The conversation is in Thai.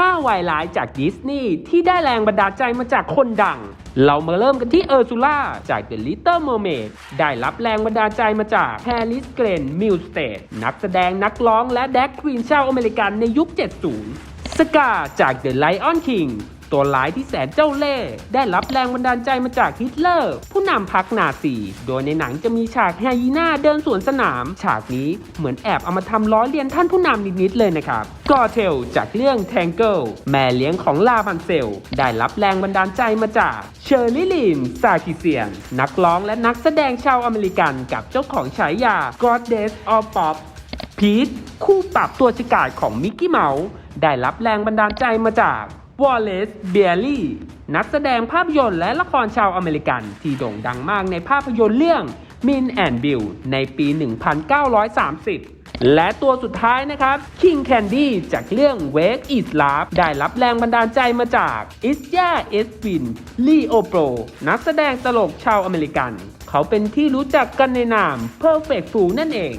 5วายร้ายจากดิสนีย์ที่ได้แรงบันดาลใจมาจากคนดัง เรามาเริ่มกันที่เออร์ซูล่าจาก The Little Mermaid ได้รับแรงบันดาลใจมาจากแฮร์ริสเกรนมิลสเตดนักแสดงนักร้องและแดกควีนชาวอเมริกันในยุค 70 สกาจาก The Lion King ตัวร้ายที่แสนเจ้าเล่ห์ได้รับแรงบันดาลใจมาจากฮิตเลอร์ ผู้นำพรรคนาซีโดยในหนังจะมีฉากไฮยีน่าเดินสวนสนาม ฉากนี้เหมือนแอบเอามาทำล้อเลียนท่านผู้นำนิดๆเลยนะครับกอเทลจากเรื่อง Tangle แม่เลี้ยงของลาพันเซล ได้รับแรงบันดาลใจมาจากเชอร์ลิลินซาคิเซียน นักร้องและนักแสดงชาวอเมริกันกับเจ้าของฉายา Goddess of Pop พีทคู่ปรับตัวฉกาจของมิกกี้เมาส์ได้รับแรงบันดาลใจมาจาก วอลเลซเบียรี่นักแสดงภาพยนตร์และละครชาวอเมริกัน ที่โด่งดังมากในภาพยนตร์เรื่อง Min and Bill ในปี 1930 และตัวสุดท้ายนะครับ King Candy จากเรื่อง Wake is Love ได้รับแรงบันดาลใจมาจากอิสยาเอสวินลีโอโปรนักแสดงตลกชาวอเมริกัน เขาเป็นที่รู้จักกันในนาม Perfect Fool นั่นเอง